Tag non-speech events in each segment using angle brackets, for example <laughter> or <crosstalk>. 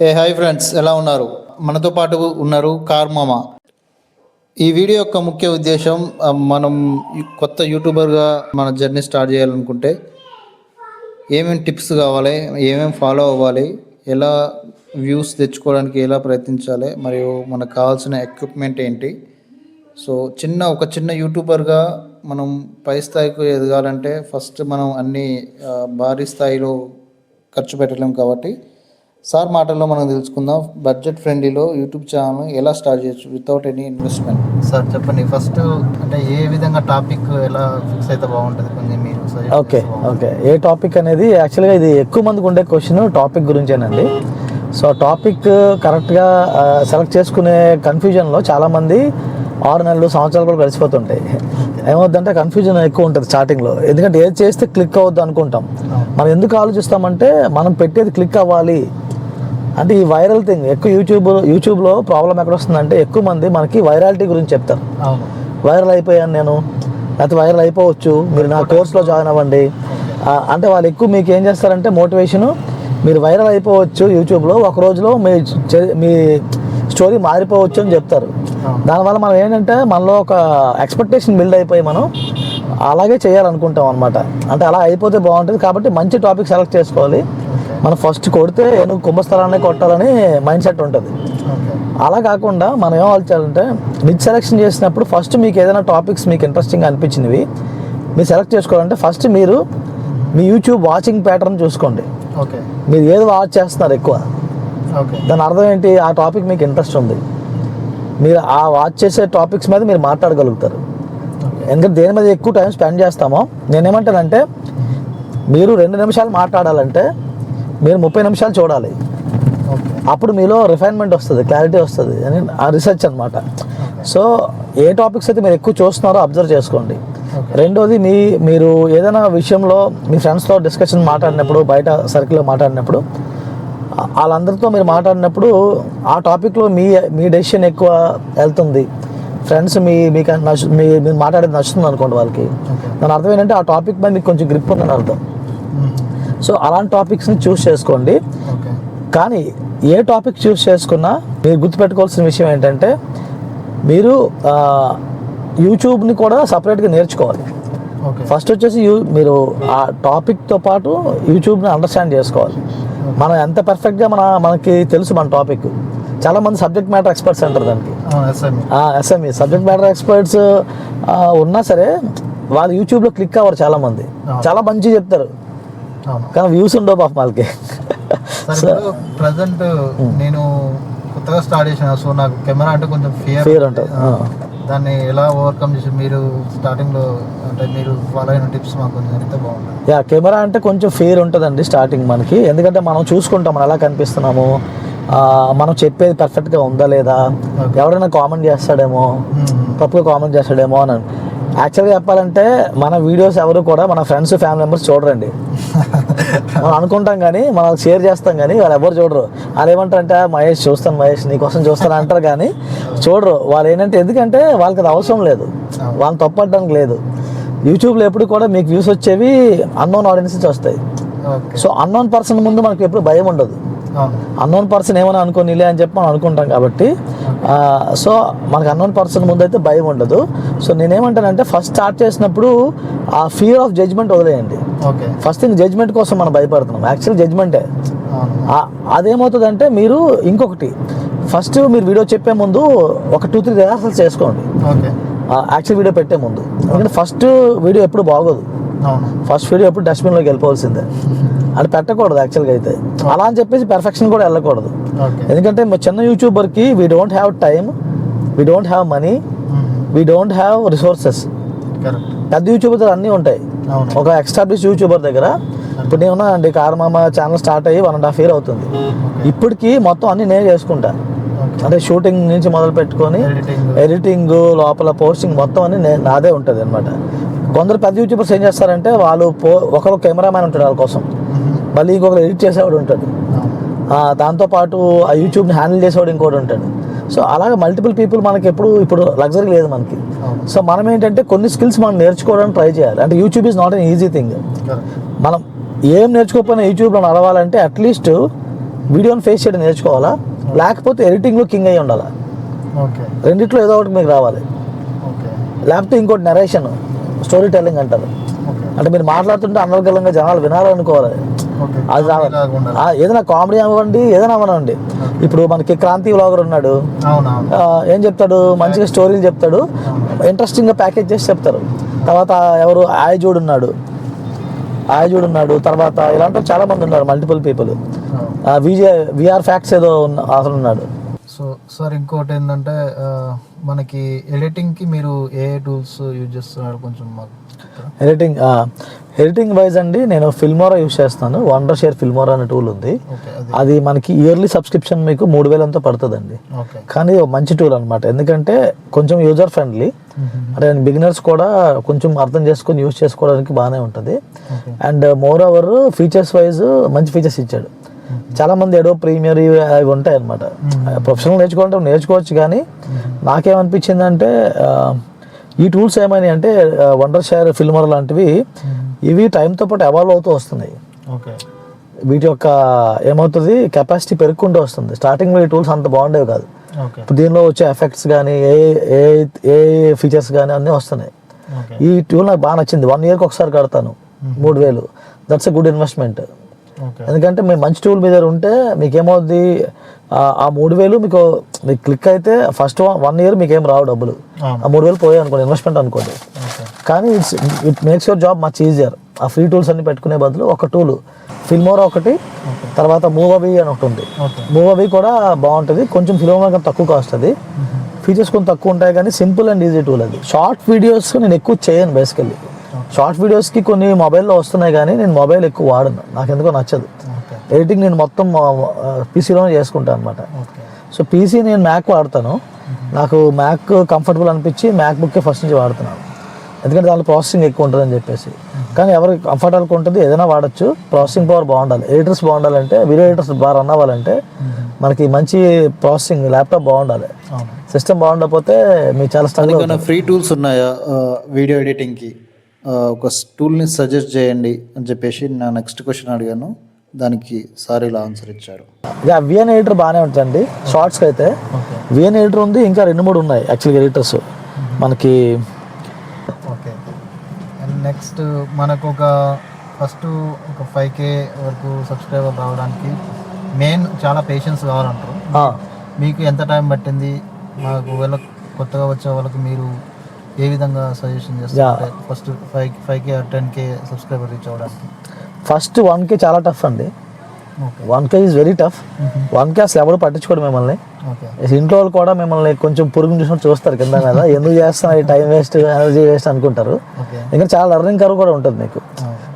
ఏ hi friends ఎలా ఉన్నారు? మనతో పాటు ఉన్నారు కార్మామ ఈ వీడియో యొక్క ముఖ్య ఉద్దేశం మనం కొత్త యూట్యూబర్గా మన జర్నీ స్టార్ట్ చేయాలనుకుంటే ఏమేమి టిప్స్ కావాలి ఏమేమి ఫాలో అవ్వాలి ఎలా వ్యూస్ తెచ్చుకోవడానికి ఎలా ప్రయత్నించాలి మరియు మనకు కావాల్సిన ఎక్విప్మెంట్ ఏంటి. సో చిన్న ఒక చిన్న యూట్యూబర్గా మనం పై స్థాయికి ఎదగాలంటే ఫస్ట్ మనం అన్ని భారీ స్థాయిలో ఖర్చు పెట్టలేం కాబట్టి సార్ మాటల్లో మనం తెలుసుకుందాం. బడ్జెట్ ఫ్రెండ్లీలో యూట్యూబ్ ఛానల్ ఎలా స్టార్ట్ చేయొచ్చు వితౌట్ ఎనీ ఇన్వెస్ట్మెంట్? సార్ చెప్పండి. ఫస్ట్ అంటే ఏ విధంగా టాపిక్ ఎలా ఫిక్స్ అయితే బాగుంటుంది? కొంచెం మీరు ఓకే. ఓకే. ఏ టాపిక్ అనేది యాక్చువల్గా ఇది ఎక్కువ మందికి ఉండే క్వశ్చన్ టాపిక్ గురించేనండి. సో టాపిక్ కరెక్ట్గా సెలెక్ట్ చేసుకునే కన్ఫ్యూజన్లో చాలామంది ఆరు నెలలు సంవత్సరాలు కూడా గడిచిపోతుంటాయి. ఏమవుద్దంటే కన్ఫ్యూజన్ ఎక్కువ ఉంటుంది స్టార్టింగ్లో. ఎందుకంటే ఏది చేస్తే క్లిక్ అవ్వద్దు అనుకుంటాం. మనం ఎందుకు ఆలోచిస్తామంటే మనం పెట్టేది క్లిక్ అవ్వాలి. అంటే ఈ వైరల్ థింగ్ ఎక్కువ యూట్యూబ్ యూట్యూబ్లో ప్రాబ్లం ఎక్కడ వస్తుందంటే ఎక్కువ మంది మనకి వైరాలిటీ గురించి చెప్తారు. వైరల్ అయిపోయాను నేను. లేకపోతే వైరల్ అయిపోవచ్చు. మీరు నా కోర్సులో జాయిన్ అవ్వండి. అంటే వాళ్ళు ఎక్కువ మీకు ఏం చేస్తారంటే మోటివేషను మీరు వైరల్ అయిపోవచ్చు యూట్యూబ్లో ఒక రోజులో మీ మీ స్టోరీ మారిపోవచ్చు అని చెప్తారు. దానివల్ల మనం ఏంటంటే మనలో ఒక ఎక్స్పెక్టేషన్ బిల్డ్ అయిపోయి మనం అలాగే చేయాలనుకుంటాం అనమాట అంటే అలా అయిపోతే బాగుంటుంది. కాబట్టి మంచి టాపిక్ సెలెక్ట్ చేసుకోవాలి. మనం ఫస్ట్ కొడితే ఏనుగు కుంభస్థలాన్ని కొట్టాలని మైండ్ సెట్ ఉంటుంది. అలా కాకుండా మనం ఏం ఆలోచించాలంటే మిడ్ సెలెక్షన్ చేసినప్పుడు ఫస్ట్ మీకు ఏదైనా టాపిక్స్ మీకు ఇంట్రెస్టింగ్ అనిపించినవి మీరు సెలెక్ట్ చేసుకోవాలంటే ఫస్ట్ మీరు మీ యూట్యూబ్ వాచింగ్ ప్యాటర్న్ చూసుకోండి. ఓకే. మీరు ఏది వాచ్ చేస్తున్నారు ఎక్కువ? ఓకే. దాని అర్థం ఏంటి? ఆ టాపిక్ మీకు ఇంట్రెస్ట్ ఉంది. మీరు ఆ వాచ్ చేసే టాపిక్స్ మీద మీరు మాట్లాడగలుగుతారు. ఎందుకంటే దేని మీద ఎక్కువ టైం స్పెండ్ చేస్తామో నేనేమంటానంటే మీరు రెండు నిమిషాలు మాట్లాడాలంటే మీరు ముప్పై నిమిషాలు చూడాలి. అప్పుడు మీలో రిఫైన్మెంట్ వస్తుంది క్లారిటీ వస్తుంది అని ఆ రీసెర్చ్ అనమాట సో ఏ టాపిక్స్ అయితే మీరు ఎక్కువ చూస్తున్నారో అబ్జర్వ్ చేసుకోండి. రెండోది మీ మీరు ఏదైనా విషయంలో మీ ఫ్రెండ్స్తో డిస్కషన్ మాట్లాడినప్పుడు బయట సర్కిల్లో మాట్లాడినప్పుడు వాళ్ళందరితో మీరు మాట్లాడినప్పుడు ఆ టాపిక్లో మీ మీ డెసిషన్ ఎక్కువ వెళ్తుంది. ఫ్రెండ్స్ మీ మీకు నచ్చు మీ మీరు మాట్లాడేది నచ్చుతుంది అనుకోండి వాళ్ళకి. దాని అర్థం ఏంటంటే ఆ టాపిక్ మీద మీకు కొంచెం గ్రిప్ ఉందని అర్థం. సో అలాంటి టాపిక్స్ని చూస్ చేసుకోండి. కానీ ఏ టాపిక్ చూస్ చేసుకున్నా మీరు గుర్తుపెట్టుకోవాల్సిన విషయం ఏంటంటే మీరు యూట్యూబ్ని కూడా సపరేట్గా నేర్చుకోవాలి. ఫస్ట్ వచ్చేసి యూ మీరు ఆ టాపిక్తో పాటు యూట్యూబ్ని అండర్స్టాండ్ చేసుకోవాలి. మనం ఎంత పర్ఫెక్ట్గా మన మనకి తెలుసు మన టాపిక్ చాలామంది సబ్జెక్ట్ మ్యాటర్ ఎక్స్పర్ట్స్ అంటారు దానికి. ఎస్ఎంఈ సబ్జెక్ట్ మ్యాటర్ ఎక్స్పర్ట్స్ ఉన్నా సరే వాళ్ళు యూట్యూబ్లో క్లిక్ అవ్వరు చాలామంది చాలా మంచిగా చెప్తారు. కానీ వ్యూస్ ఉండవు పాపం వాళ్ళకి. ప్రజెంట్ నేను కొత్తగా స్టార్ట్ చేసిన సో నాకు కెమెరా అంటే కొంచెం ఫియర్ Fear ఉంటుంది. దాన్ని ఎలా ఓవర్కమ్ చేసి మీరు స్టార్టింగ్లో అంటే మీరు ఫాలో అయిన టిప్స్ మాకు కొంచెం బాగుంటుంది. యా కెమెరా అంటే కొంచెం ఫేర్ ఉంటుందండి స్టార్టింగ్ మనకి. ఎందుకంటే మనం చూసుకుంటాం మనం ఎలా కనిపిస్తున్నాము? మనం చెప్పేది పర్ఫెక్ట్గా ఉందా లేదా. ఎవరైనా కామెంట్ చేస్తాడేమో? తప్పుగా కామెంట్ చేస్తాడేమో అని. యాక్చువల్గా చెప్పాలంటే మన వీడియోస్ ఎవరు కూడా మన ఫ్రెండ్స్ ఫ్యామిలీ మెంబర్స్ చూడరండి. మనం అనుకుంటాం కానీ మనం షేర్ చేస్తాం కానీ వాళ్ళు ఎవరు చూడరు. వాళ్ళు ఏమంటారంటే మహేష్ చూస్తాను మహేష్ నీకోసం చూస్తాను అంటారు కానీ చూడరు. వాళ్ళు ఏంటంటే ఎందుకంటే వాళ్ళకి అది అవసరం లేదు. వాళ్ళని తప్పడానికి లేదు. యూట్యూబ్లో ఎప్పుడు కూడా మీకు వ్యూస్ వచ్చేవి అన్నోన్ ఆడియన్స్ నుంచి వస్తాయి. సో అన్నోన్ పర్సన్ ముందు మనకి ఎప్పుడు భయం ఉండదు. అన్నోన్ పర్సన్ ఏమైనా అనుకోనిలే అని చెప్పి మనం అనుకుంటాం కాబట్టి సో మనకు అన్నోన్ పర్సన్ ముందు అయితే భయం ఉండదు. సో నేనేమంటానంటే ఫస్ట్ స్టార్ట్ చేసినప్పుడు ఆ ఫియర్ ఆఫ్ జడ్జ్మెంట్ వదిలేయండి. ఫస్ట్ థింగ్ జడ్జ్మెంట్ కోసం మనం భయపడుతున్నాం. యాక్చువల్ జడ్జ్మెంటే అదేమవుతుందంటే మీరు ఇంకొకటి ఫస్ట్ మీరు వీడియో చెప్పే ముందు ఒక టూ త్రీ రిహార్సల్స్ చేసుకోండి. యాక్చువల్ వీడియో పెట్టే ముందు. ఎందుకంటే ఫస్ట్ వీడియో ఎప్పుడు బాగోదు. ఫస్ట్ వీడియో ఎప్పుడు డస్ట్బిన్లోకి వెళ్ళిపోవాల్సిందే. <laughs> అది పెట్టకూడదు యాక్చువల్గా అయితే. అలా అని చెప్పేసి పెర్ఫెక్షన్ కూడా వెళ్ళకూడదు. ఎందుకంటే మా చిన్న యూట్యూబర్కి we don't have time we don't have money we don't have resources పెద్ద యూట్యూబర్ అన్నీ ఉంటాయి. ఒక ఎక్స్టాబ్లిష్ యూట్యూబర్ దగ్గర ఇప్పుడు నేను ఉన్నానండి కారమామ ఛానల్ స్టార్ట్ అయ్యి వన్ అండ్ హాఫ్ ఇయర్ అవుతుంది. ఇప్పటికి మొత్తం అన్ని నేను చేసుకుంటా. అంటే షూటింగ్ నుంచి మొదలు పెట్టుకొని ఎడిటింగ్ లోపల పోస్టింగ్ మొత్తం అన్ని నాదే ఉంటుంది అనమాట కొందరు పెద్ద యూట్యూబర్స్ ఏం చేస్తారంటే వాళ్ళు పో ఒకరు కెమెరామ్యాన్ ఉంటాడు వాళ్ళ కోసం. మళ్ళీ ఇంకొకరు ఎడిట్ చేసేవాడు ఉంటాడు. దాంతోపాటు ఆ యూట్యూబ్ని హ్యాండిల్ చేసేవాడు ఇంకోటి ఉంటాడు. సో అలాగే మల్టిపుల్ పీపుల్ మనకి ఎప్పుడు ఇప్పుడు లగ్జరీ లేదు మనకి. సో మనం ఏంటంటే కొన్ని స్కిల్స్ మనం నేర్చుకోవడానికి ట్రై చేయాలి. అంటే YouTube is not an easy thing మనం ఏం నేర్చుకోకపోయినా యూట్యూబ్లో నడవాలంటే అట్లీస్ట్ వీడియోని ఫేస్ చేయడం నేర్చుకోవాలా? లేకపోతే ఎడిటింగ్లో కింగ్ అయ్యి ఉండాలా? రెండిట్లో ఏదో ఒకటి మీకు రావాలి. లేకపోతే ఇంకోటి నెరేషన్ స్టోరీ టెల్లింగ్ అంటారు. అంటే మీరు మాట్లాడుతుంటే అనర్గలంగా జనాలు వినాలనుకోవాలి. అది ఏదైనా కామెడీ అవ్వండి ఏదైనా అవ్వనండి. ఇప్పుడు మనకి క్రాంతి వ్లాగర్ ఉన్నాడు. ఏం చెప్తాడు? మంచిగా స్టోరీలు చెప్తాడు. ఇంట్రెస్టింగ్గా ప్యాకేజ్ చేసి చెప్తారు. తర్వాత ఎవరు ఆయజూడ్ ఉన్నాడు. ఆయజూడ్ ఉన్నాడు. తర్వాత ఇలాంటి చాలా మంది ఉన్నారు multiple people VJ VR facts ఏదో ఉన్న అతను ఉన్నాడు. సో సార్ ఇంకోటి ఏంటంటే మనకి ఎడిటింగ్కి మీరు ఏ టూల్స్ యూజ్ చేస్తున్నారు? కొంచెం మాకు? ఎడిటింగ్ ఎడిటింగ్ వైజ్ అండి నేను ఫిల్మోరా యూస్ చేస్తాను. వండర్ షేర్ ఫిల్మోరా అనే టూల్ ఉంది. అది. మనకి ఇయర్లీ సబ్స్క్రిప్షన్ మీకు మూడు వేలంతో పడుతుందండి. ఓకే. కానీ మంచి టూల్ అనమాట ఎందుకంటే కొంచెం యూజర్ ఫ్రెండ్లీ అంటే బిగినర్స్ కూడా కొంచెం అర్థం చేసుకొని యూజ్ చేసుకోవడానికి బాగానే ఉంటుంది. And moreover features wise మంచి ఫీచర్స్ ఇచ్చాడు. చాలా మంది ఎడో ప్రీమియర్ ఇవి అవి ఉంటాయి అనమాట ప్రొఫెషనల్ నేర్చుకోవాలంటే నేర్చుకోవచ్చు కానీ నాకేమనిపించింది అంటే ఆ, ఈ టూల్స్ ఏమైనాయి అంటే వండర్ షేర్ ఫిల్మర్ లాంటివి ఇవి టైంతో పాటు ఎవాల్వ్ అవుతూ వస్తున్నాయి. ఓకే. వీటి యొక్క ఏమవుతుంది కెపాసిటీ పెరుగుకుంటూ వస్తుంది. స్టార్టింగ్లో ఈ టూల్స్ అంత బాగుండేవి కాదు. ఇప్పుడు దీనిలో వచ్చే ఎఫెక్ట్స్ కానీ ఏ ఏ ఏ ఫీచర్స్ కానీ అన్నీ వస్తున్నాయి. ఈ టూల్ నాకు బాగా నచ్చింది. వన్ ఇయర్కి ఒకసారి కడతాను. మూడు వేలు. దట్స్ ఎ గుడ్ ఇన్వెస్ట్మెంట్ ఎందుకంటే మీరు మంచి టూల్ మీద ఉంటే మీకు ఏమవుద్ది ఆ- మూడు వేలు మీకు మీకు క్లిక్ అయితే ఫస్ట్ వన్ ఇయర్ మీకు ఏం రావు డబ్బులు. ఆ మూడు వేలు పోయాయి అనుకోండి ఇన్వెస్ట్మెంట్ అనుకోండి. కానీ it's it makes your job much easier ఆ ఫ్రీ టూల్స్ అన్ని పెట్టుకునే బదులు ఒక టూల్ ఫిల్మోరా ఒకటి తర్వాత మూవీ అని ఒకటి ఉంది. ఓకే మూవీ కూడా బాగుంటుంది కొంచెం ఫిల్మోరా తక్కువ కాస్ట్ అది. ఫీచర్స్ కొంచెం తక్కువ ఉంటాయి కానీ సింపుల్ అండ్ ఈజీ టూల్ అది. షార్ట్ వీడియోస్ నేను ఎక్కువ చేయను బేసికల్లీ షార్ట్ వీడియోస్కి కొన్ని మొబైల్లో వస్తున్నాయి కానీ నేను మొబైల్ ఎక్కువ వాడను. నాకు ఎందుకో నచ్చదు ఎడిటింగ్ నేను మొత్తం పీసీలోనే చేసుకుంటాను అనమాట సో పీసీ నేను మ్యాక్ వాడతాను. నాకు మ్యాక్ కంఫర్టబుల్ అనిపించి మ్యాక్ బుక్కే ఫస్ట్ నుంచి వాడుతున్నాను. ఎందుకంటే దాంట్లో ప్రాసెసింగ్ ఎక్కువ ఉంటుందని చెప్పేసి. కానీ ఎవరికి కంఫర్టబుల్ ఉంటుంది ఏదైనా వాడచ్చు. ప్రాసెసింగ్ పవర్ బాగుండాలి. ఎడిటర్స్ బాగుండాలంటే వీడియో ఎడిటర్స్ బాగా రన్ అవ్వాలంటే మనకి మంచి ప్రాసెసింగ్ ల్యాప్టాప్ బాగుండాలి. సిస్టమ్ బాగుండకపోతే మీకు చాలా ఫ్రీ టూల్స్ ఉన్నాయా వీడియో ఎడిటింగ్కి? ఒక టూల్ని సజెస్ట్ చేయండి అని చెప్పేసి నా నెక్స్ట్ క్వశ్చన్ అడిగాను. దానికి సార్ ఇలా ఆన్సర్ ఇచ్చాడు ఇక విఎన్ ఎడిటర్ బాగానే ఉంటుందండి. షార్ట్స్కి అయితే. విఎన్ ఎడిటర్ ఉంది ఇంకా రెండు మూడు ఉన్నాయి యాక్చువల్గా ఎడిటర్స్. మనకి ఓకే. అండ్ నెక్స్ట్ మనకు ఒక ఫస్ట్ ఒక ఫైవ్ కే వరకు సబ్స్క్రైబర్ రావడానికి మెయిన్ చాలా పేషెన్స్ కావాలంటారు. ఆ, మీకు ఎంత టైం పట్టింది? మాకు వీళ్ళ కొత్తగా వచ్చే వాళ్ళకి మీరు ఏ విధంగా సజెషన్ చేస్తారు? First five five K ten K subscriber reach అవ్వడానికి. ఫస్ట్ వన్ కే చాలా టఫ్ అండి. One K is very tough one K అసలు ఎవరు పట్టించుకోడు మిమ్మల్ని. ఇంట్లో వాళ్ళు కూడా మిమ్మల్ని కొంచెం పురుగు చూసినట్టు చూస్తారు కింద మీద. <laughs> ఎందుకు చేస్తున్నారు? ఈ టైం వేస్ట్ ఎనర్జీ వేస్ట్ అనుకుంటారు. ఇంకా చాలా లెర్నింగ్ కర్వ్ కూడా ఉంటుంది మీకు.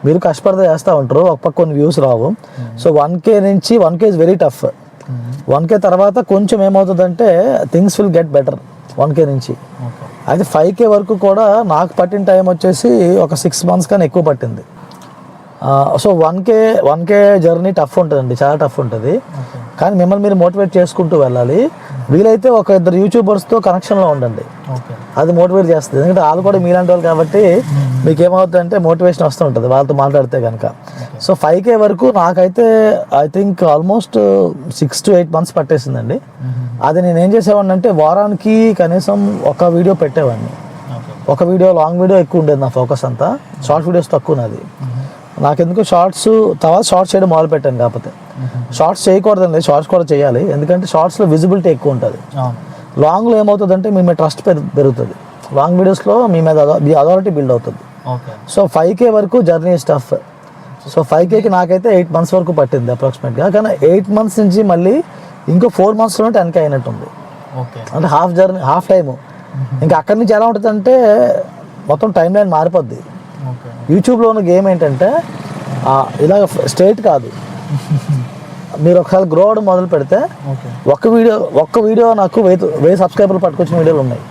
మీరు కష్టపడితే చేస్తూ ఉంటారు. ఒక పక్క కొన్ని వ్యూస్ రావు. సో వన్ కే నుంచి one K is very tough one K తర్వాత కొంచెం ఏమవుతుందంటే things will get better one K నుంచి. అయితే ఫైవ్ కే వరకు కూడా నాకు పట్టిన టైం వచ్చేసి ఒక సిక్స్ మంత్స్ కన్నా ఎక్కువ పట్టింది. So one K one K journey tough ఉంటుందండి చాలా టఫ్ ఉంటుంది. కానీ మిమ్మల్ని మీరు మోటివేట్ చేసుకుంటూ వెళ్ళాలి. వీలైతే ఒక ఇద్దరు యూట్యూబర్స్తో కనెక్షన్లో ఉండండి. అది మోటివేట్ చేస్తుంది. ఎందుకంటే వాళ్ళు కూడా మీలాంటి వాళ్ళు కాబట్టి మీకు ఏమవుతుందంటే మోటివేషన్ వస్తూ ఉంటుంది. వాళ్ళతో మాట్లాడితే కనుక సో ఫైవ్ కే వరకు నాకైతే I think almost six to eight months పట్టేసిందండి. అది నేను ఏం చేసేవాడిని అంటే వారానికి కనీసం ఒక వీడియో పెట్టేవాడిని. ఒక వీడియో లాంగ్ వీడియో ఎక్కువ ఉండేది నా ఫోకస్ అంతా. షార్ట్ వీడియోస్ తక్కువ నాది. నాకెందుకు షార్ట్స్ తర్వాత షార్ట్స్ చేయడం మొదలు పెట్టాను కాకపోతే షార్ట్స్ చేయకూడదండి షార్ట్స్ కూడా చేయాలి. ఎందుకంటే షార్ట్స్లో విజిబిలిటీ ఎక్కువ ఉంటుంది. లాంగ్లో ఏమవుతుందంటే మీ మీద ట్రస్ట్ పెరుగుతుంది. లాంగ్ వీడియోస్లో మీ మీద మీ అథారిటీ బిల్డ్ అవుతుంది. సో ఫైవ్ కే వరకు జర్నీ స్టఫ్ సో ఫైవ్ కేకి నాకైతే ఎయిట్ మంత్స్ వరకు పట్టింది అప్రాక్సిమేట్గా కానీ ఎయిట్ మంత్స్ నుంచి మళ్ళీ ఇంకో ఫోర్ మంత్స్లోనే టెన్ కే అయినట్టుంది. ఓకే. అంటే హాఫ్ జర్నీ హాఫ్ టైము ఇంకా అక్కడి నుంచి ఎలా ఉంటుందంటే మొత్తం టైం లైన్ మారిపోద్ది యూట్యూబ్లో ఉన్న గేమ్ ఏంటంటే ఆ, ఇలా స్ట్రైట్ కాదు. మీరు ఒకసారి గ్రో అవడం మొదలు పెడితే ఒక్క వీడియో ఒక్క వీడియో నాకు వెయ్యి వెయ్యి సబ్స్క్రైబర్లు పట్టుకొచ్చిన వీడియోలు ఉన్నాయి.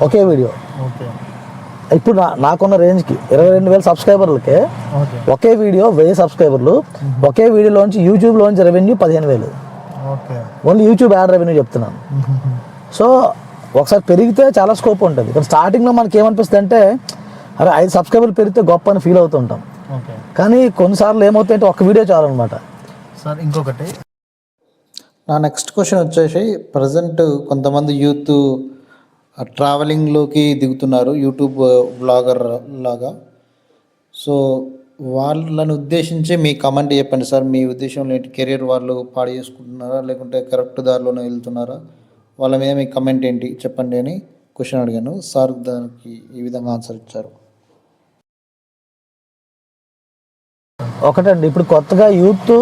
ఒకే వీడియో. ఓకే. ఇప్పుడు నా నాకున్న రేంజ్కి ఇరవై రెండు వేల సబ్స్క్రైబర్లకే ఓకే. ఒకే వీడియో వెయ్యి సబ్స్క్రైబర్లు ఒకే వీడియోలోంచి యూట్యూబ్లోంచి రెవెన్యూ పదిహేను వేలు. Okay. Only YouTube ad revenue చెప్తున్నాను. సో ఒకసారి పెరిగితే చాలా స్కోప్ ఉంటుంది. కానీ స్టార్టింగ్లో మనకి ఏమనిపిస్తుంది అంటే అరే ఐదు సబ్స్క్రైబర్లు పెరిగితే గొప్ప అని ఫీల్ అవుతుంటాం ఓకే. కానీ కొన్నిసార్లు ఏమవుతాయంటే ఒక వీడియో చాలన్నమాట సార్ ఇంకొకటి. నా నెక్స్ట్ క్వశ్చన్ వచ్చేసి ప్రజెంట్ కొంతమంది యూత్ ట్రావెలింగ్లోకి దిగుతున్నారు యూట్యూబ్ బ్లాగర్ uh, లాగా. సో వాళ్ళని ఉద్దేశించి మీ కమెంట్ చెప్పండి సార్. మీ ఉద్దేశంలో ఏంటి? కెరీర్ వాళ్ళు పాడు చేసుకుంటున్నారా? లేకుంటే కరెక్ట్ దారిలోనే వెళ్తున్నారా? వాళ్ళ మీద మీ కమెంట్ ఏంటి? చెప్పండి అని క్వశ్చన్ అడిగాను. సార్ దానికి ఈ విధంగా ఆన్సర్ ఇచ్చారు. ఒకటండి ఇప్పుడు కొత్తగా యూత్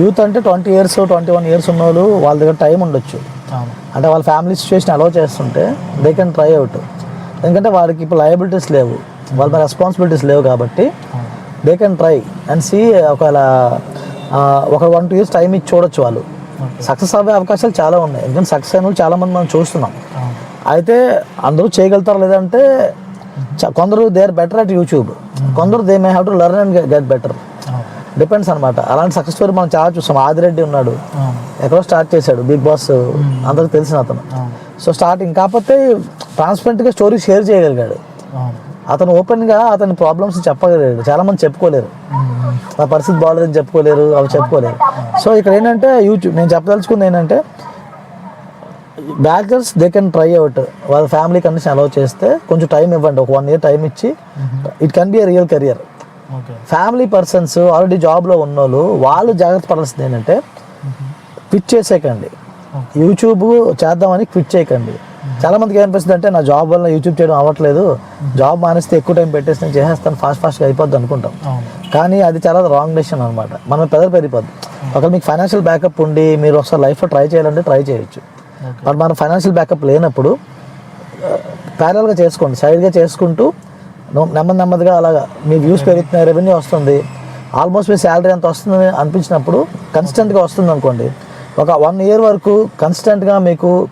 యూత్ అంటే twenty years twenty one years ఉన్న వాళ్ళు వాళ్ళ దగ్గర టైం ఉండొచ్చు. అంటే వాళ్ళ ఫ్యామిలీ సిచ్యువేషన్ అలౌ చేస్తుంటే దే కెన్ ట్రై అవుట్ ఎందుకంటే వారికి ఇప్పుడు లయబిలిటీస్ లేవు. వాళ్ళ రెస్పాన్సిబిలిటీస్ లేవు కాబట్టి they can try and see ఒకవేళ ఒక వన్ టూ ఇయర్స్ టైం ఇచ్చి చూడొచ్చు వాళ్ళు. సక్సెస్ అవ్వే అవకాశాలు చాలా ఉన్నాయి. ఎందుకంటే సక్సెస్ అయిన చాలా మంది మనం చూస్తున్నాం. అయితే అందరూ చేయగలుగుతారు లేదంటే కొందరు they are better at YouTube కొందరు they may have to learn and get better depends అనమాట అలాంటి సక్సెస్ స్టోరీ మనం చాలా చూస్తాం. ఆదిరెడ్డి ఉన్నాడు. ఎక్కడో స్టార్ట్ చేశాడు బిగ్ బాస్ అందరికి తెలిసిన అతను. సో స్టార్టింగ్ కాకపోతే ట్రాన్స్పరెంట్గా స్టోరీ షేర్ చేయగలిగాడు. అతను ఓపెన్గా అతని ప్రాబ్లమ్స్ చెప్పగలిగాడు. చాలా మంది చెప్పుకోలేరు. నా పరిస్థితి బాగాలేదని చెప్పుకోలేరు అవి చెప్పుకోలేరు. సో ఇక్కడ ఏంటంటే యూట్యూబ్ నేను చెప్పదలుచుకుంది ఏంటంటే backers they can try out వాళ్ళ ఫ్యామిలీ కండిషన్ అలౌ చేస్తే కొంచెం టైం ఇవ్వండి. ఒక వన్ ఇయర్ టైం ఇచ్చి it can be a real career family persons already జాబ్లో ఉన్నోళ్ళు వాళ్ళు జాగ్రత్త పడాల్సింది ఏంటంటే క్విట్ చేసేయకండి యూట్యూబ్ చేద్దామని క్విట్ చేయకండి. చాలా మందికి ఏమనిపిస్తుంది అంటే నా జాబ్ వల్ల యూట్యూబ్ చేయడం అవ్వట్లేదు. జాబ్ మానేస్తే ఎక్కువ టైం పెట్టేసి నేను చేసేస్తాను ఫాస్ట్ ఫాస్ట్గా అయిపోద్ది అనుకుంటాం. కానీ అది చాలా రాంగ్ డెసిషన్ అనమాట మనం పెద్దలు పెరిగిపోద్ది. ఒకవేళ మీకు ఫైనాన్షియల్ బ్యాకప్ ఉండి మీరు ఒకసారి లైఫ్లో ట్రై చేయాలంటే ట్రై చేయొచ్చు. బట్ మన ఫైనాన్షియల్ బ్యాకప్ లేనప్పుడు ప్యారల్గా చేసుకోండి. సైడ్గా చేసుకుంటూ నెమ్మది నెమ్మదిగా అలాగా మీ వ్యూస్ పెరుగుతున్నాయి రెవెన్యూ వస్తుంది. ఆల్మోస్ట్ మీ శాలరీ ఎంత వస్తుంది అనిపించినప్పుడు కన్స్టెంట్గా వస్తుంది అనుకోండి ఒక వన్ ఇయర్ వరకు కన్స్టెంట్గా మీకు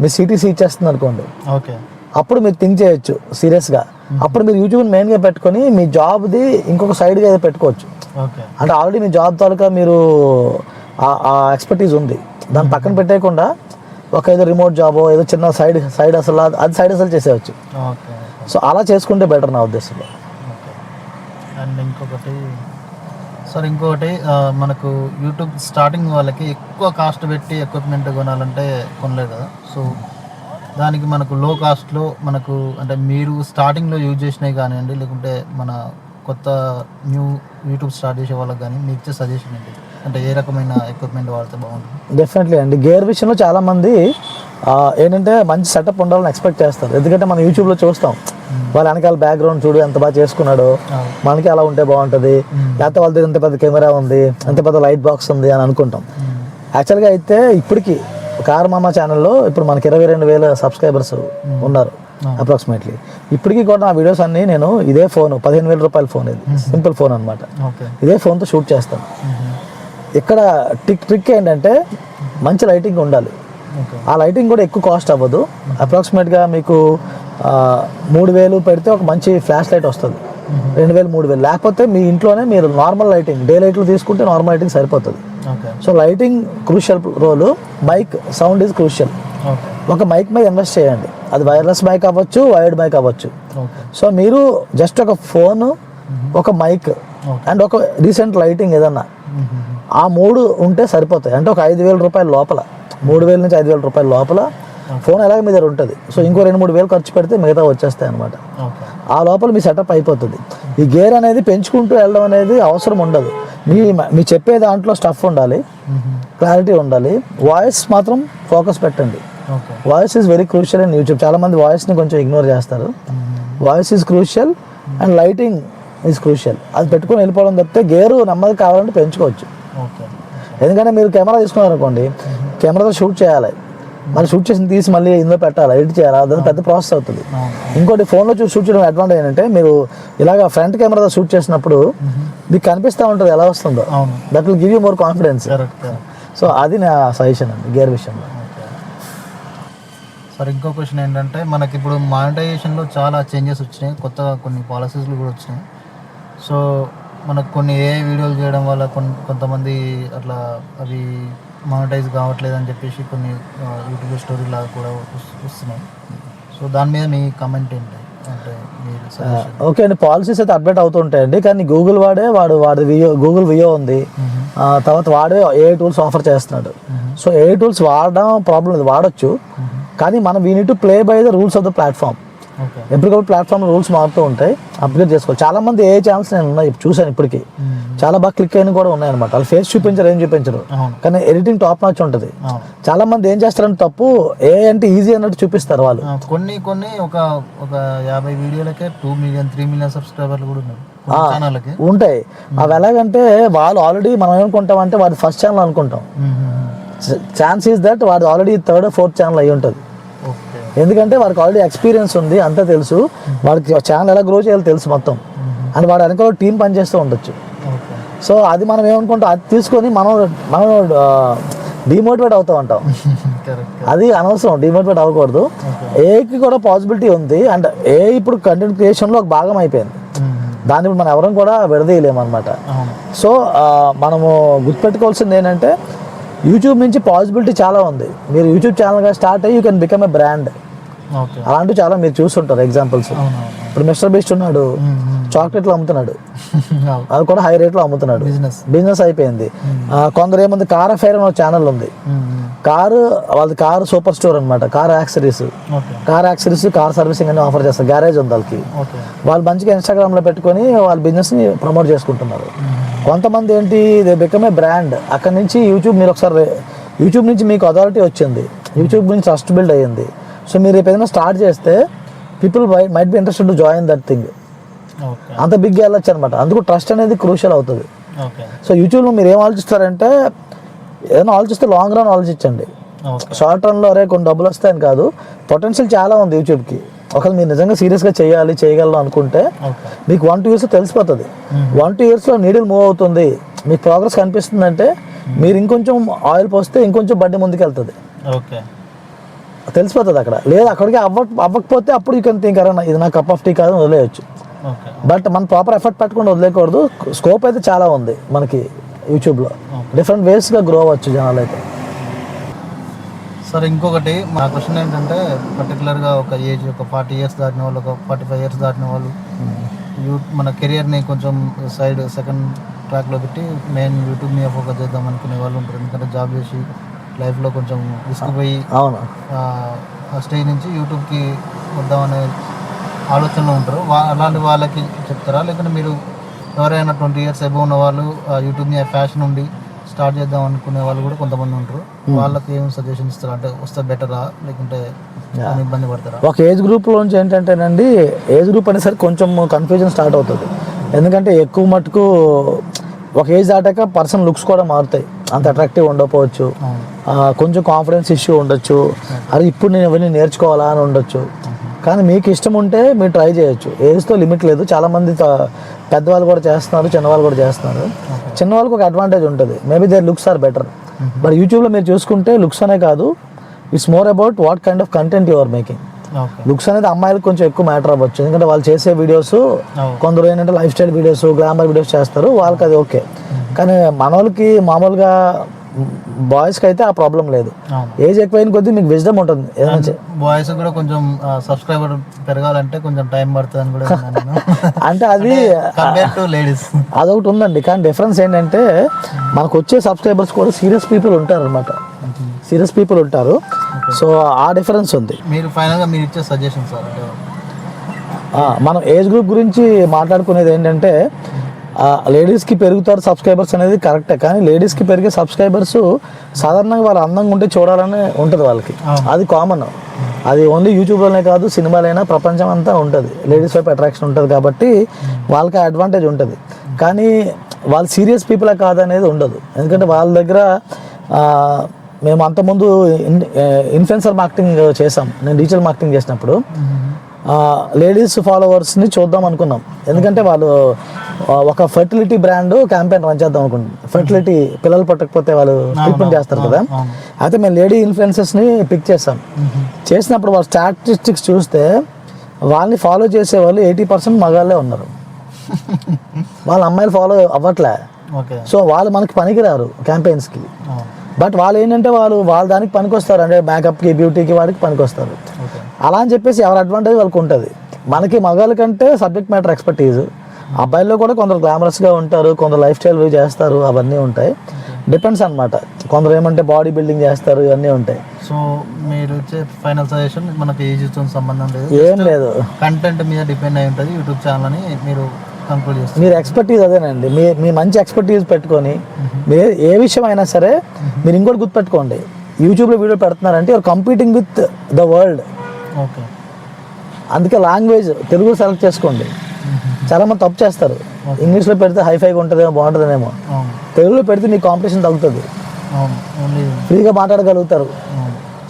మీ సిటీసీ ఇచ్చేస్తుంది అనుకోండి. ఓకే. అప్పుడు మీరు థింక్ చేయొచ్చు సీరియస్గా. అప్పుడు మీరు యూట్యూబ్ మెయిన్గా పెట్టుకొని మీ జాబ్ది ఇంకొక సైడ్గా ఏదో పెట్టుకోవచ్చు. అంటే ఆల్రెడీ మీ జాబ్ తాలూకా మీరు ఆ- ఎక్స్పర్టీస్ ఉంది. దాన్ని పక్కన పెట్టేయకుండా ఒక ఏదో రిమోట్ జాబో ఏదో చిన్న సైడ్ సైడ్ అసలు అది సైడ్ అసలు చేసేయచ్చు. సో అలా చేసుకుంటే బెటర్ నా ఉద్దేశంలో. అండ్ ఇంకొకటి సార్ ఇంకొకటి మనకు యూట్యూబ్ స్టార్టింగ్ వాళ్ళకి ఎక్కువ కాస్ట్ పెట్టి ఎక్విప్మెంట్ కొనాలంటే కొనలేదు కదా. సో దానికి మనకు లో కాస్ట్లో మనకు అంటే మీరు స్టార్టింగ్లో యూజ్ చేసినవి కానివ్వండి లేకుంటే మన కొత్త న్యూ యూట్యూబ్ స్టార్ట్ చేసే వాళ్ళకి కానీ మీకు ఇచ్చే సజెషన్ ఏంటి? అంటే ఏ రకమైన ఎక్విప్మెంట్ వాడితే బాగుంటుంది? డెఫినెట్లీ అండి. గేర్ విషయంలో చాలామంది ఏంటంటే మంచి సెటప్ ఉండాలని ఎక్స్పెక్ట్ చేస్తారు. ఎందుకంటే మనం యూట్యూబ్లో చూస్తాం. వాళ్ళ వెనకాల బ్యాక్గ్రౌండ్ చూడు ఎంత బాగా చేసుకున్నాడో. మనకి అలా ఉంటే బాగుంటుంది. లేకపోతే వాళ్ళ దగ్గర ఇంత పెద్ద కెమెరా ఉంది ఎంత పెద్ద లైట్ బాక్స్ ఉంది అని అనుకుంటాం. యాక్చువల్గా అయితే ఇప్పటికి కార్ మామ ఛానల్లో ఇప్పుడు మనకి ఇరవై రెండు వేల సబ్స్క్రైబర్స్ ఉన్నారు అప్రాక్సిమేట్లీ ఇప్పటికీ కూడా నా వీడియోస్ అన్నీ నేను ఇదే ఫోన్ పదిహేను వేల రూపాయల ఫోన్ ఇది. సింపుల్ ఫోన్ అనమాట ఇదే ఫోన్తో షూట్ చేస్తాను ఇక్కడ ట్రిక్ ట్రిక్ ఏంటంటే మంచి లైటింగ్ ఉండాలి. ఆ లైటింగ్ కూడా ఎక్కువ కాస్ట్ అవ్వదు. అప్రాక్సిమేట్గా మీకు మూడు వేలు పెడితే ఒక మంచి ఫ్లాష్ లైట్ వస్తుంది. రెండు వేలు మూడు వేలు. లేకపోతే మీ ఇంట్లోనే మీరు నార్మల్ లైటింగ్ డే లైట్లు తీసుకుంటే నార్మల్ లైటింగ్ సరిపోతుంది. So lighting crucial role mic sound is crucial ఒక మైక్ మీద ఇన్వెస్ట్ చేయండి. అది వైర్లెస్ మైక్ అవ్వచ్చు వైర్డ్ మైక్ అవ్వచ్చు. సో మీరు జస్ట్ ఒక ఫోన్ ఒక మైక్ అండ్ ఒక రీసెంట్ లైటింగ్ ఏదన్నా. ఆ మూడు ఉంటే సరిపోతాయి. అంటే ఒక ఐదు వేల రూపాయల లోపల. మూడు వేల నుంచి ఐదు వేల రూపాయల లోపల ఫోన్ ఎలాగ మీ దగ్గర ఉంటుంది? సో ఇంకో రెండు మూడు వేలు ఖర్చు పెడితే మిగతా వచ్చేస్తాయి అనమాట ఆ లోపల మీ సెటప్ అయిపోతుంది. ఈ గేర్ అనేది పెంచుకుంటూ వెళ్ళడం అనేది అవసరం ఉండదు. మీ మీ చెప్పే దాంట్లో స్టఫ్ ఉండాలి క్లారిటీ ఉండాలి. వాయిస్ మాత్రం ఫోకస్ పెట్టండి. Voice is very crucial in YouTube. చాలా మంది వాయిస్ని కొంచెం ఇగ్నోర్ చేస్తారు. Voice is crucial and lighting is crucial. అది పెట్టుకొని వెళ్ళిపోవడం తప్పితే గేరు నెమ్మది కావాలంటే పెంచుకోవచ్చు. ఓకే. ఎందుకంటే మీరు కెమెరా తీసుకున్నారు అనుకోండి కెమెరాతో షూట్ చేయాలి. మరి షూట్ చేసి తీసి మళ్ళీ ఇందులో పెట్టాలి ఎడిట్ చేయాలి. అది పెద్ద ప్రాసెస్ అవుతుంది. ఇంకోటి ఫోన్లో చూసి షూట్ చేయడం అడ్వాంటేజ్ ఏంటంటే మీరు ఇలాగ ఫ్రంట్ కెమెరాతో షూట్ చేసినప్పుడు మీకు కనిపిస్తూ ఉంటుంది ఎలా వస్తుందో. అవును. That will give you more confidence so అది నా సజెషన్ అండి గేర్ విషయంలో. సార్ ఇంకో క్వశ్చన్ ఏంటంటే మనకి ఇప్పుడు మానిటైజేషన్లో చాలా చేంజెస్ వచ్చినాయి. కొత్తగా కొన్ని పాలసీస్లు కూడా వచ్చినాయి. సో మనకు కొన్ని ఏ వీడియోలు చేయడం వల్ల కొంతమంది అట్లా అవి మానిటైజ్ కావట్లేదు అని చెప్పేసి కొన్ని యూట్యూబ్ స్టోరీ లాగా కూడా వస్- వస్తున్నాయి. సో దాని మీద మీ కమెంట్ ఏంటి? అంటే ఓకే అండి పాలసీస్ అయితే అప్డేట్ అవుతుంటాయండి కానీ గూగుల్ వాడే వాడు వాడి వియో గూగుల్ వియో ఉంది. ఆ, తర్వాత వాడే ఏ టూల్స్ ఆఫర్ చేస్తున్నాడు. సో ఏ టూల్స్ వాడడం ప్రాబ్లం లేదు వాడచ్చు. కానీ మనం we need to play by the rules of the platform ఎప్పటికప్పుడు ప్లాట్ఫామ్ రూల్స్ మారుతూ ఉంటాయి అప్గ్రేడ్ చేసుకోవాలి. చాలా మంది ఏ ఛానల్స్ నేను ఉన్నాయి చూశాను ఇప్పటికి. చాలా బాగా క్లిక్ అయిన కూడా ఉన్నాయి అనమాట వాళ్ళు ఫేస్ చూపించరు ఏం చూపించరు. కానీ ఎడిటింగ్ టాప్ నాచ్ ఉంటుంది. చాలా మంది ఏం చేస్తారంటే తప్పు ఏ అంటే ఈజీ అన్నట్టు చూపిస్తారు వాళ్ళు. కొన్ని కొన్ని ఒక ఒక యాభై వీడియోలకే టూ మిలియన్ త్రీ మిలియన్ సబ్స్క్రైబర్లు కూడా ఉన్నారు. ఉంటాయి. అవి ఎలాగంటే వాళ్ళు ఆల్రెడీ మనం ఏమనుకుంటాం అంటే వాడి ఫస్ట్ ఛానల్ అనుకుంటాం. ఛాన్స్ ఈస్ దట్ వాడు ఆల్రెడీ థర్డ్ ఫోర్త్ ఛానల్ అయి ఉంటుంది. ఎందుకంటే వాడికి ఆల్రెడీ ఎక్స్పీరియన్స్ ఉంది అంతా తెలుసు. వాడికి ఛానల్ ఎలా గ్రో చేయాలో తెలుసు మొత్తం. అండ్ వాడు వెనకాల టీం పనిచేస్తూ ఉండొచ్చు. సో అది మనం ఏమనుకుంటాం? అది తీసుకొని మనం మనం డిమోటివేట్ అవుతాం అంటాం. అది అనవసరం డిమోటివేట్ అవ్వకూడదు. ఏకి కూడా పాసిబిలిటీ ఉంది. అండ్ ఏ ఇప్పుడు కంటెంట్ క్రియేషన్లో ఒక భాగం అయిపోయింది. దాన్ని మనం ఎవరం కూడా విడదీయలేము అనమాట సో మనము గుర్తుపెట్టుకోవాల్సింది ఏంటంటే యూట్యూబ్ నుంచి పాసిబిలిటీ చాలా ఉంది. మీరు యూట్యూబ్ ఛానల్గా స్టార్ట్ అయ్యి you can become a brand అలాంటివి చాలా మీరు చూస్తుంటారు ఎగ్జాంపుల్స్ ఇప్పుడు మిస్టర్ బీస్ట్ ఉన్నాడు చాక్లెట్లు అమ్ముతున్నాడు. <laughs> అది కూడా హై రేట్లో అమ్ముతున్నాడు. బిజినెస్ బిజినెస్ అయిపోయింది. కొందరు ఏముంది కార్ అఫైర్ అనే ఛానల్ ఉంది. కారు వాళ్ళది కారు సూపర్ స్టోర్ అనమాట car accessories car accessories car servicing అని ఆఫర్ చేస్తారు. గ్యారేజ్ ఉంది వాళ్ళకి. వాళ్ళు మంచిగా ఇన్స్టాగ్రామ్లో పెట్టుకొని వాళ్ళ బిజినెస్ని ప్రమోట్ చేసుకుంటున్నారు. కొంతమంది ఏంటి దే బికమ్ ఏ బ్రాండ్ అక్కడ నుంచి యూట్యూబ్ మీరు ఒకసారి యూట్యూబ్ నుంచి మీకు అథారిటీ వచ్చింది. యూట్యూబ్ నుంచి ట్రస్ట్ బిల్డ్ అయ్యింది. సో మీరు రేపు ఏదైనా స్టార్ట్ చేస్తే people might be interested to join that thing అంత బిగ్ వెళ్ళొచ్చు అనమాట అందుకు ట్రస్ట్ అనేది క్రూషియల్ అవుతుంది. సో యూట్యూబ్లో మీరు ఏం ఆలోచిస్తారంటే ఏదైనా ఆలోచిస్తే లాంగ్ రన్ ఆలోచించండి. షార్ట్ రన్లో అరే కొన్ని డబ్బులు వస్తాయని కాదు పొటెన్షియల్ చాలా ఉంది యూట్యూబ్కి ఒకవేళ మీరు నిజంగా సీరియస్గా చేయాలి చేయగలను అనుకుంటే మీకు వన్ టూ ఇయర్స్ తెలిసిపోతుంది. వన్ టూ ఇయర్స్లో నీడిల్ మూవ్ అవుతుంది. మీకు ప్రోగ్రెస్ కనిపిస్తుందంటే మీరు ఇంకొంచెం ఆయిల్ పోస్తే ఇంకొంచెం బండి ముందుకు వెళ్తుంది ఓకే తెలిసిపోతుంది అక్కడ. లేదు అక్కడికి అవ్వ అవ్వకపోతే అప్పుడు యూ కెన్ థింక్ అరే ఇది నా కప్ ఆఫ్ టీ కాదు అని వదిలేయచ్చు బట్ మన ప్రాపర్ ఎఫర్ట్ పెట్టకుండా వదిలేయకూడదు. స్కోప్ అయితే చాలా ఉంది మనకి యూట్యూబ్లో డిఫరెంట్ వేస్గా గ్రో అవ్వచ్చు జనాలు అయితే సార్ ఇంకొకటి మా క్వశ్చన్ ఏంటంటే పర్టికులర్గా ఒక ఏజ్ ఒక ఫార్టీ ఇయర్స్ దాటిన వాళ్ళు ఒక ఫార్టీ ఫైవ్ ఇయర్స్ దాటిన వాళ్ళు యూ మన కెరియర్ని కొంచెం సైడ్ సెకండ్ ట్రాక్లో పెట్టి మెయిన్ యూట్యూబ్ మీద ఫోకస్ చేద్దాం అనుకునే వాళ్ళు ఉంటారు. ఎందుకంటే జాబ్ చేసి లైఫ్లో కొంచెం విసిగిపోయి అవును. ఆ, స్టేజ్ నుంచి యూట్యూబ్కి వద్దామనే ఆలోచనలో ఉంటారు. అలాంటి వాళ్ళకి చెప్తారా? లేకుంటే మీరు ఎవరైనా ట్వంటీ ఇయర్స్ అబవ్ ఉన్న వాళ్ళు ఆ, యూట్యూబ్ మీద ఫ్యాషన్ ఉండి స్టార్ట్ చేద్దాం అనుకునే వాళ్ళు కూడా కొంతమంది ఉంటారు. వాళ్ళకి ఏం సజెషన్ ఇస్తారు? అంటే వస్తే బెటరా లేకుంటే ఇబ్బంది పడతారా? ఒక ఏజ్ గ్రూప్లోంచి ఏంటంటేనండి ఏజ్ గ్రూప్ అనేసరికి కొంచెం కన్ఫ్యూజన్ స్టార్ట్ అవుతుంది. ఎందుకంటే ఎక్కువ మటుకు ఒక ఏజ్ దాటాక పర్సన్ లుక్స్ కూడా మారుతాయి. అంత అట్రాక్టివ్ ఉండకపోవచ్చు. కొంచెం కాన్ఫిడెన్స్ ఇష్యూ ఉండొచ్చు. అది ఇప్పుడు నేను ఇవన్నీ నేర్చుకోవాలా అని ఉండొచ్చు. కానీ మీకు ఇష్టం ఉంటే మీరు ట్రై చేయొచ్చు. ఏజ్తో లిమిట్ లేదు. చాలామంది పెద్దవాళ్ళు కూడా చేస్తున్నారు చిన్నవాళ్ళు కూడా చేస్తున్నారు. చిన్నవాళ్ళకి ఒక అడ్వాంటేజ్ ఉంటుంది. Maybe their looks are better. But యూట్యూబ్లో మీరు చూసుకుంటే లుక్స్ అనే కాదు. It's more about what kind of content you are making. Looks అనేది అమ్మాయిలకు కొంచెం ఎక్కువ మ్యాటర్ అవ్వచ్చు. ఎందుకంటే వాళ్ళు చేసే వీడియోస్ కొందరు ఏంటంటే lifestyle videos glamour videos చేస్తారు. వాళ్ళకి అది ఓకే కానీ మనోళ్ళకి మామూలుగా బాయ్స్కి అయితే ఆ ప్రాబ్లం లేదు. ఏజ్ ఎక్కువైన కొద్దీ మీకు విజ్డమ్ ఉంటుంది. బాయ్స్ కూడా కొంచెం సబ్స్క్రైబర్ పెరగాలంటే కొంచెం టైం పడుతుంది అని కూడా <laughs> అంటే అది లేడీస్ అదొకటి ఉందండి. కానీ డిఫరెన్స్ ఏంటంటే మనకు వచ్చే సబ్స్క్రైబర్స్ కూడా సీరియస్ పీపుల్ ఉంటారు అనమాట సీరియస్ పీపుల్ ఉంటారు. సో ఆ డిఫరెన్స్ ఉంది. మీరు ఫైనల్గా మీరు ఇచ్చే సజెషన్ సార్ అంటే మనం ఏజ్ గ్రూప్ గురించి మాట్లాడుకునేది ఏంటంటే లేడీస్కి పెరుగుతారు సబ్స్క్రైబర్స్ అనేది కరెక్టే కానీ లేడీస్కి పెరిగే సబ్స్క్రైబర్స్ సాధారణంగా వాళ్ళు అందంగా ఉంటే చూడాలని ఉంటుంది వాళ్ళకి. అది కామన్ అది ఓన్లీ యూట్యూబ్లోనే కాదు సినిమాలైనా ప్రపంచం అంతా ఉంటుంది. లేడీస్ వైపు అట్రాక్షన్ ఉంటుంది కాబట్టి వాళ్ళకి అడ్వాంటేజ్ ఉంటుంది. కానీ వాళ్ళు సీరియస్ పీపుల్ కాదనేది ఉండదు. ఎందుకంటే వాళ్ళ దగ్గర మేము అంతకుముందు ఇన్ ఇన్ఫ్లుయెన్సర్ మార్కెటింగ్ చేసాం. నేను డిజిటల్ మార్కెటింగ్ చేసినప్పుడు. లేడీస్ ఫాలోవర్స్ని చూద్దాం అనుకున్నాం. ఎందుకంటే వాళ్ళు ఒక ఫర్టిలిటీ బ్రాండ్ క్యాంపెయిన్ రన్ చేద్దాం అనుకుంటున్నాం ఫర్టిలిటీ పిల్లలు పుట్టకపోతే వాళ్ళు ట్రీట్మెంట్ చేస్తారు కదా. అయితే మేము లేడీ ఇన్ఫ్లుయెన్సెస్ని పిక్ చేసాం. చేసినప్పుడు వాళ్ళ స్టాటిస్టిక్స్ చూస్తే వాళ్ళని ఫాలో చేసే వాళ్ళు ఎయిటీ పర్సెంట్ మగాళ్ళే ఉన్నారు. <laughs> వాళ్ళ అమ్మాయిలు ఫాలో అవ్వట్లే. సో వాళ్ళు మనకి పనికిరారు క్యాంపెయిన్స్కి బట్ వాళ్ళు ఏంటంటే వాళ్ళు వాళ్ళ దానికి పనికొస్తారు. అంటే మేకప్కి బ్యూటీకి వాడికి పనికొస్తారు. అలా అని చెప్పేసి ఎవరి అడ్వాంటేజ్ వాళ్ళకి ఉంటుంది. మనకి మగాళ్ళ కంటే సబ్జెక్ట్ మ్యాటర్ ఎక్స్పర్టీజ్ అబ్బాయిల్లో కూడా కొందరు గ్లామరస్గా ఉంటారు కొందరు లైఫ్ స్టైల్ చేస్తారు అవన్నీ ఉంటాయి. డిపెండ్స్ అన్నమాట. కొందరు ఏమంటే బాడీ బిల్డింగ్ చేస్తారు ఇవన్నీ ఉంటాయి. సో మీరు ఫైనల్ సజెషన్ మనకి ఏజ్తో సంబంధం లేదు. ఏం లేదు. కంటెంట్ మీద డిపెండ్ అయి ఉంటుంది. యూట్యూబ్ ఛానల్ అని మీరు కంక్లూడ్ మీరు ఎక్స్పర్టీజ్ అదేనండి. మీ మీ మంచి ఎక్స్పర్టీజ్ పెట్టుకొని మీరు ఏ విషయం అయినా సరే మీరు ఇంకోటి గుర్తుపెట్టుకోండి. యూట్యూబ్లో video పెడుతున్నారంటే you're competing with the world okay. అందుకే లాంగ్వేజ్ తెలుగు సెలెక్ట్ చేసుకోండి. చాలా మంది తప్పు చేస్తారు. ఇంగ్లీష్లో పెడితే హైఫైగా ఉంటుందేమో బాగుంటుందేమో. తెలుగులో పెడితే మీ కాంపిటీషన్ తగ్గుతుంది. ఫ్రీగా మాట్లాడగలుగుతారు.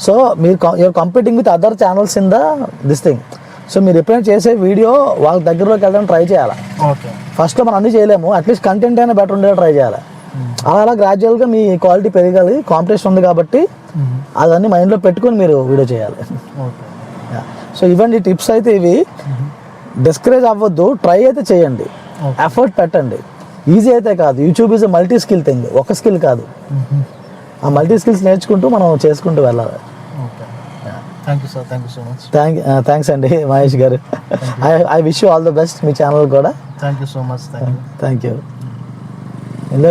సో మీరు you're competing with other channels in the this thing so మీరు ఎప్పుడైనా చేసే వీడియో వాళ్ళ దగ్గరలోకి వెళ్ళడం ట్రై చేయాలి? ఓకే. ఫస్ట్లో మనం అన్ని చేయలేము. అట్లీస్ట్ కంటెంట్ అయినా బెటర్ ఉండేలా ట్రై చేయాలి? అలా అలా గ్రాడ్యువల్గా మీ క్వాలిటీ పెరగాలి. కాంపిటీషన్ ఉంది కాబట్టి అదన్నీ మైండ్లో పెట్టుకొని మీరు వీడియో చేయాలి. ఓకే. సో ఇవ్వండి టిప్స్ అయితే ఇవి. డిస్కరేజ్ అవ్వద్దు. ట్రై అయితే చేయండి. ఎఫర్ట్ పెట్టండి. ఈజీ అయితే కాదు. YouTube is multi skill thing ఒక స్కిల్ కాదు. ఆ మల్టీ స్కిల్స్ నేర్చుకుంటూ మనం చేసుకుంటూ వెళ్ళాలి. Thank you sir thank you so much thank thanks అండి Mahesh garu. I I wish you all the best me channel కూడా. Thank you so much thank you thank you ఇందులో